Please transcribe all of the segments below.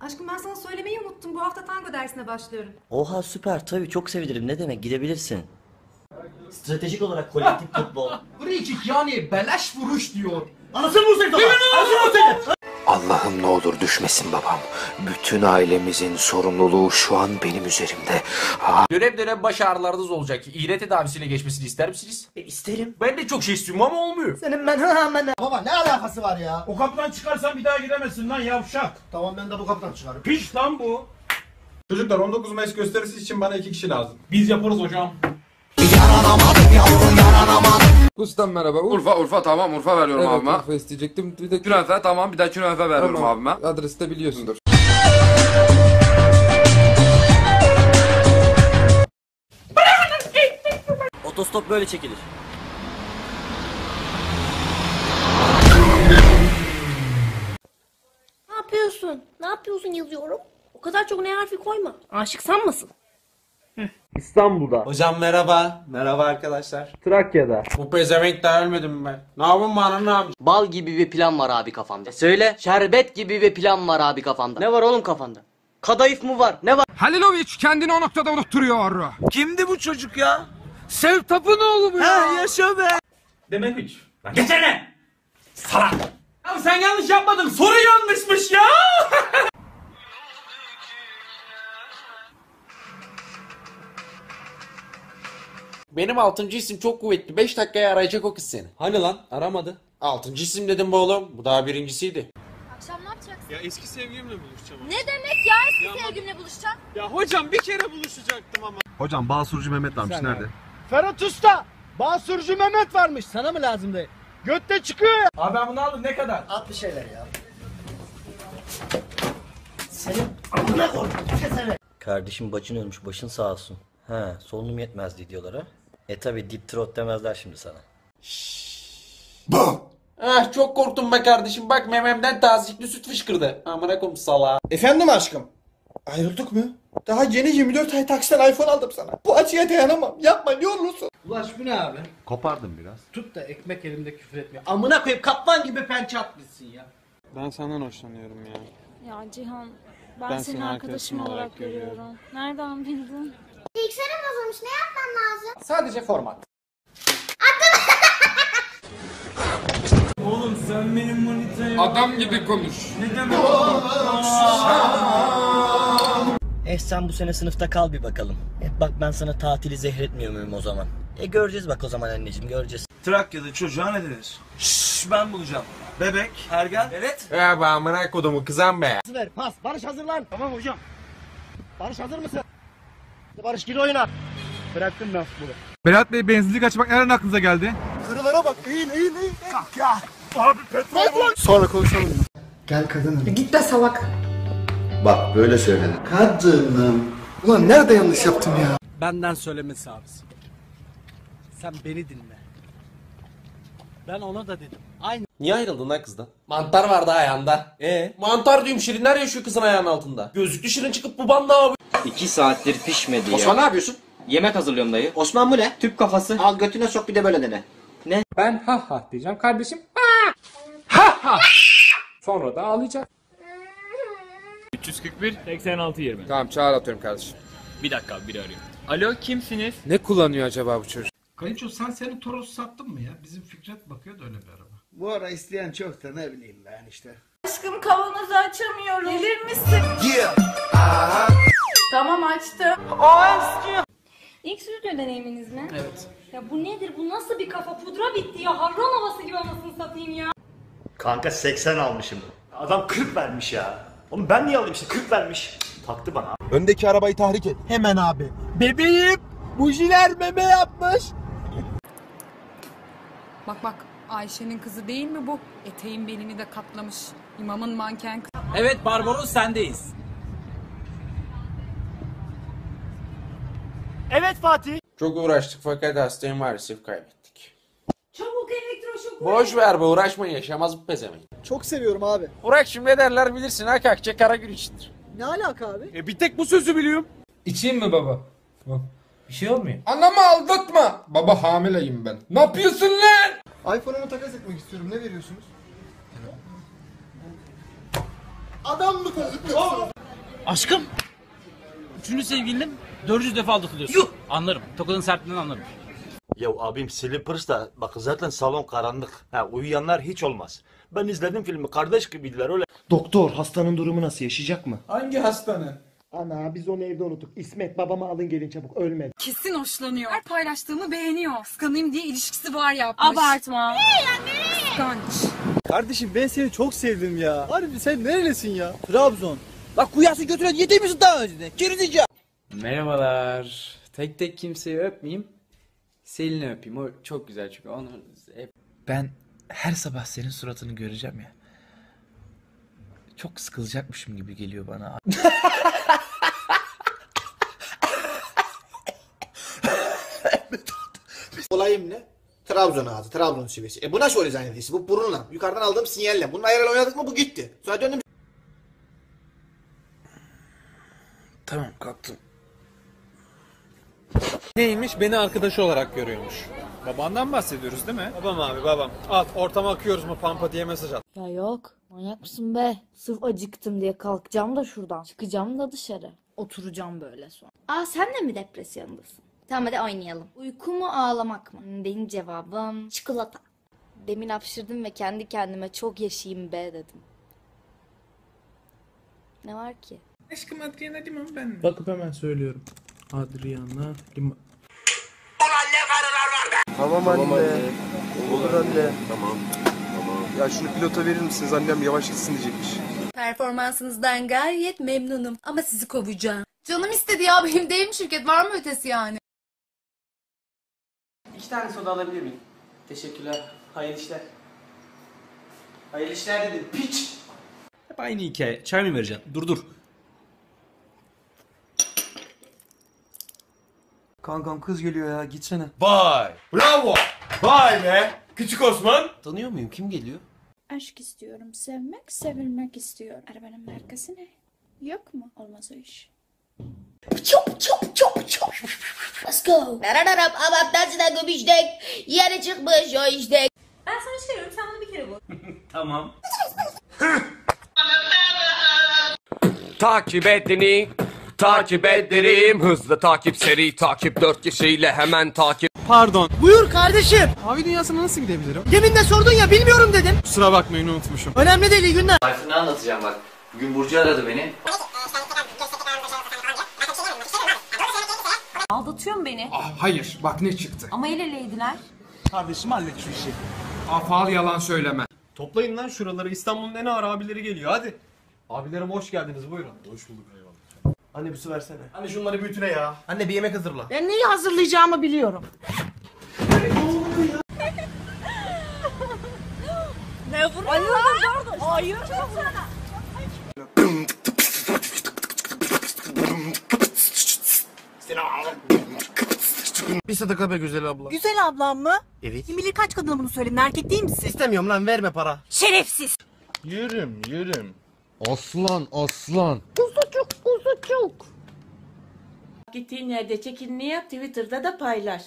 Aşkım ben sana söylemeyi unuttum. Bu hafta tango dersine başlıyorum. Oha süper tabii çok sevinirim ne demek gidebilirsin. Stratejik olarak kolektif futbol. Free kick yani beleş vuruş diyor. Anasını vursaydı! Anasını vursaydı! Allah'ım ne olur düşmesin babam. Bütün ailemizin sorumluluğu şu an benim üzerimde. Dönem dönem baş ağrılarınız olacak. İğne tedavisiyle geçmesini ister misiniz? E, isterim. Ben de çok şey istiyorum ama olmuyor. Senin ben hemen Baba ne alakası var ya? O kapıdan çıkarsan bir daha giremezsin lan yavşak. Tamam ben de bu kapıdan çıkarım. Piş lan bu. Çocuklar 19 Mayıs gösterisi için bana iki kişi lazım. Biz yaparız hocam. Ustam merhaba. Urfa Urfa tamam Urfa veriyorum evet, abime. Urfa isteyecektim. Bir de künefe tamam bir de künefe veriyorum tamam. abime. Adresi de biliyorsundur. Otostop böyle çekilir. Ne yapıyorsun? Ne yapıyorsun yazıyorum. O kadar çok ne harfi koyma. Aşık sanmasın. Hocam merhaba. Merhaba arkadaşlar. Trakya'da. Bu pezevenk daha ölmedim ben. Ne yapayım bana ne yapayım? Bal gibi bir plan var abi kafamda. söyle. Şerbet gibi bir plan var abi kafanda. Ne var oğlum kafanda? Kadayıf mı var? Ne var? Halilovic kendini o noktada unutturuyor. Kimdi bu çocuk ya? Sev Tapınoğlu mu ya? Yaşa be. Demek hiç. Lan geçene. Salak. Ya sen yanlış yapmadın. Soru yanlışmış ya. Benim altıncı isim çok kuvvetli. 5 dakikaya arayacak o kız seni. Hani lan aramadı. Altıncı isim dedim bu oğlum. Bu daha birincisiydi. Akşam ne yapacaksın? Ya eski sevgilimle buluşacağım. Ne demek ya eski sevgilimle buluşacağım? Ya hocam bir kere buluşacaktım ama. Hocam Bağsurcu Mehmet varmış nerede? Ferhat Usta! Basurcu Mehmet varmış. Sana mı lazımdı? Götte çıkıyor ya. Abi ben bunu aldım ne kadar? At bir şeyler ya. Kardeşim bacın ölmüş başın sağ olsun. He solunum yetmezdi diyorlar ha. E tabi deep throat demezler şimdi sana. Ah çok korktum be kardeşim. Bak mememden tazikli süt fışkırdı. Amına koyayım salağa. Efendim aşkım. Ayrıldık mı? Daha yeni 24 ay taksiden iPhone aldım sana. Bu acıya dayanamam. Yapma ne olursun. Ulaş bu ne abi? Kopardım biraz. Tut da ekmek elimde küfür etmiyor. Amına koyup kaplan gibi pençe atmışsın ya. Ben senden hoşlanıyorum ya. Ya Cihan ben, Ben seni seni arkadaşım arkadaşım olarak olarak görüyorum. görüyorum. Nereden bildin? Bilgisayarım bozulmuş. Ne yapmam lazım? Sadece format. Oğlum sen benim manitaya... Adam gibi konuş. Ne demek? Eh sen bu sene sınıfta kal bir bakalım. E bak ben sana tatili zehretmiyor muyum o zaman? E göreceğiz bak o zaman anneciğim göreceğiz. Trakya'da çocuğa ne denir? Şşş ben bulacağım. Bebek, ergen. Evet. Ya be amına kodumu kızan be. Ver pas. Barış hazırlan. Tamam hocam. Barış hazır mısın? Barış gir oyuna. Bıraktım ben bunu. Berat Bey benzinlik açmak nereden aklınıza geldi? Kırılara bak. İyi iyi iyi. Kalk ya. Abi petrol. Sonra konuşalım. Gel kadınım. Git de salak. Bak böyle söyledi. Kadınım. Ulan nerede yanlış yaptım ya? Benden söylemesi abisi. Sen beni dinle. Ben ona da dedim. Aynı. Niye ayrıldın lan kızdan? Mantar vardı ayağında. E Mantar diyorum şirinler yaşıyor kızın ayağının altında. Gözlüklü şirin çıkıp bu banda abi. İki saattir pişmedi Osman ne yapıyorsun? Yemek hazırlıyorum dayı. Osman bu ne? Tüp kafası. Al götüne sok bir de böyle dene. Ben ha ha diyeceğim kardeşim. Ha ha. ha. Sonra da ağlayacak. 341 86 20. Tamam çağır atıyorum kardeşim. Bir dakika biri arıyor. Alo kimsiniz? Ne kullanıyor acaba bu çocuk? Kayınço sen senin Toros sattın mı ya? Bizim Fikret bakıyor da öyle bir araba. Bu ara isteyen çok da ne bileyim ben işte. Aşkım kavanozu açamıyorum. Gelir misin? Tamam açtım. İlk stüdyo deneyiminiz mi? Evet. Ya bu nedir? Bu nasıl bir kafa? Pudra bitti ya. Harran havası gibi anasını satayım ya. Kanka 80 almışım. Adam 40 vermiş ya. Oğlum ben niye alayım işte 40 vermiş. Taktı bana. Öndeki arabayı tahrik et. Hemen abi. Bebeğim. Bujiler meme yapmış. Bak bak Ayşe'nin kızı değil mi bu? Eteğin belini de katlamış. İmamın manken kızı. Evet Barbaros sendeyiz. Evet Fatih. Çok uğraştık fakat hastayı maalesef kaybettik. Çabuk elektroşok Boş ver be uğraşma yaşamaz bu pezemeyi. Çok seviyorum abi. Burak şimdi derler bilirsin ha kakça kara gün içindir. Ne alaka abi? E bir tek bu sözü biliyorum. İçeyim mi baba? Bir şey olmuyor. Anamı aldatma. Baba hamileyim ben. Ne yapıyorsun lan? iPhone'umu takas etmek istiyorum. Ne veriyorsunuz? Adam mı kazıklıyorsun? Aşkım. Üçüncü sevgilinim 400 defa aldatılıyorsun. Yuh! Anlarım. Tokadın sertliğinden anlarım. Ya abim Slippers da bak zaten salon karanlık. Ha uyuyanlar hiç olmaz. Ben izledim filmi kardeş gibiydiler öyle. Doktor hastanın durumu nasıl yaşayacak mı? Hangi hastanın? Ana biz onu evde unuttuk. İsmet babama alın gelin çabuk ölmedi. Kesin hoşlanıyor. Her paylaştığımı beğeniyor. Kıskanayım diye ilişkisi var yapmış. Abartma. Kıskanç. Kardeşim ben seni çok sevdim ya. Harbi sen nerelisin ya? Trabzon. Bak kuyası götüren yedi misin daha önceden? Gerizekalı. Merhabalar. Tek tek kimseyi öpmeyeyim. Selin'i öpeyim. O çok güzel çünkü onu hep... Ben her sabah senin suratını göreceğim ya. Çok sıkılacakmışım gibi geliyor bana. Olayım ne? Trabzon ağzı, Trabzon şivesi. E bu nasıl öyle zannediyorsun? Bu burunla. Yukarıdan aldığım sinyalle. Bunun ayarıyla oynadık mı bu gitti. Sonra döndüm. Tamam kalktım. Neymiş beni arkadaşı olarak görüyormuş. Babandan bahsediyoruz değil mi? Babam abi babam. Al ortama akıyoruz mu pampa diye mesaj at. Ya yok. Manyak mısın be? Sırf acıktım diye kalkacağım da şuradan. Çıkacağım da dışarı. Oturacağım böyle sonra. Aa sen de mi depresyondasın? Tamam hadi oynayalım. Uyku mu ağlamak mı? Hmm, Benim cevabım çikolata. Demin hapşırdım ve kendi kendime çok yaşayayım be dedim. Ne var ki? Aşkım Adriana Limon ben. Bakıp hemen söylüyorum. Adriana Limon. Tamam anne. Olur anne. Tamam. Tamam. Ya şunu pilota verir misiniz? Annem yavaş gitsin diyecekmiş. Performansınızdan gayet memnunum ama sizi kovacağım. Canım istedi ya benim değil mi şirket var mı ötesi yani? İki tane soda alabilir miyim? Teşekkürler. Hayırlı işler. Hayırlı işler dedim. Piç. Hep aynı hikaye. Çay mı vereceksin? Dur dur. Kankam kız geliyor ya gitsene. Vay. Bravo. Vay be. Küçük Osman. Tanıyor muyum? Kim geliyor? Aşk istiyorum, sevmek, sevilmek istiyorum. Arabanın markası ne? Yok mu? Olmaz o iş. Çok çok çok çok. Let's go. Darararap adaptasına gömüştek. Yere çıkmış o işte. Ben sana şey diyorum, sen bunu bir kere bul. Tamam. Takip edini takip ederim hızlı takip seri takip dört kişiyle hemen takip Pardon. Buyur kardeşim. Mavi dünyasına nasıl gidebilirim? Demin de sordun ya bilmiyorum dedim. Kusura bakmayın unutmuşum. Önemli değil iyi günler. Ne anlatacağım bak. Bugün Burcu aradı beni. Aldatıyor mu beni? Hayır bak ne çıktı Ama el eleydiler. Kardeşim hallet şu işi. Afal yalan söyleme Toplayın lan şuraları İstanbul'un en ağır abileri geliyor hadi. Abilerim hoş geldiniz buyurun. Hoş bulduk eyvallah. Anne bir su versene. Anne şunları büyütüne ya. Anne bir yemek hazırla. Ben neyi hazırlayacağımı biliyorum. Ne vuruyor? Hayır. Hayır. Bir sadaka be güzel abla. Güzel ablam mı? Evet. Kim bilir kaç kadına bunu söyledin erkek değil misin? İstemiyorum lan verme para. Şerefsiz. Yürüm yürüm. Aslan aslan Gittiğin yerde çekinini yap Twitter'da da paylaş.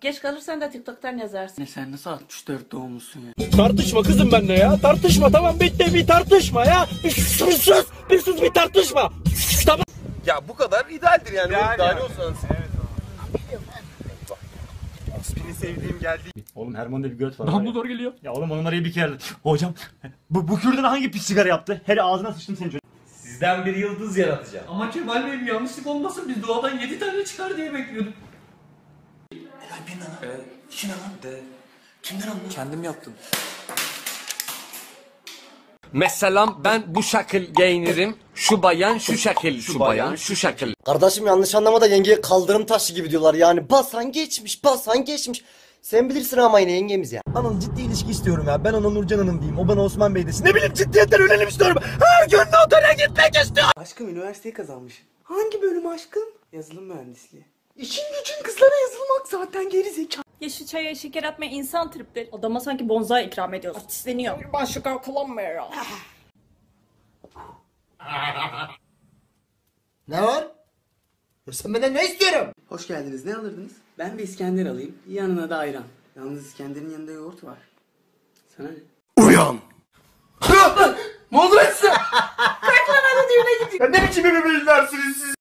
Geç kalırsan da TikTok'tan yazarsın. Sen nasıl 64 doğumlusun ya? Tartışma kızım benimle ya. Tartışma tamam bitti bir tartışma ya. Bir sus sus bir sus bir tartışma. Tamam. Ya bu kadar idealdir yani, Yani daha yani. ne olsanız Aspini sevdiğim geldi. Oğlum Herman'da bir göt var. Dumbledore geliyor. Ya oğlum onun oraya bir kere... Hocam bu, bu kürdan hangi pis sigara yaptı? Her ağzına sıçtım senin çocuğun. Sizden bir yıldız yaratacağım. Ama Kemal Bey'im yanlışlık olmasın biz doğadan 7 tane çıkar diye bekliyorduk. Kendim yaptım. Mesela ben bu şekil giyinirim Şu bayan şu şekil Şu bayan şu şekil Kardeşim yanlış anlama da yengeye kaldırım taşı gibi diyorlar yani. Basan geçmiş, basan geçmiş. Sen bilirsin ama yine yengemiz ya. Anam ciddi ilişki istiyorum ya. Ben ona Nurcan Hanım diyeyim. O bana Osman Bey desin. Ne bileyim ciddiyetten ölelim istiyorum. Her gün notere gitmek istiyorum. Aşkım üniversiteyi kazanmış. Hangi bölüm aşkım? Yazılım mühendisliği. İşin gücün kızlara yazılmak zaten geri zeka. Ya şu çaya şeker atma insan tripleri. Adama sanki bonzai ikram ediyoruz. Artistleniyor. Ben şeker kullanmıyorum. Ne var? Ya sen benden ne istiyorum? Hoş geldiniz. Ne alırdınız? Ben bir İskender alayım. Yanına da ayran. Yalnız İskender'in yanında yoğurt var. Sana ne? Uyan ne oldu lan size? evine gidiyor. Ya ne biçim ebeveynlersiniz siz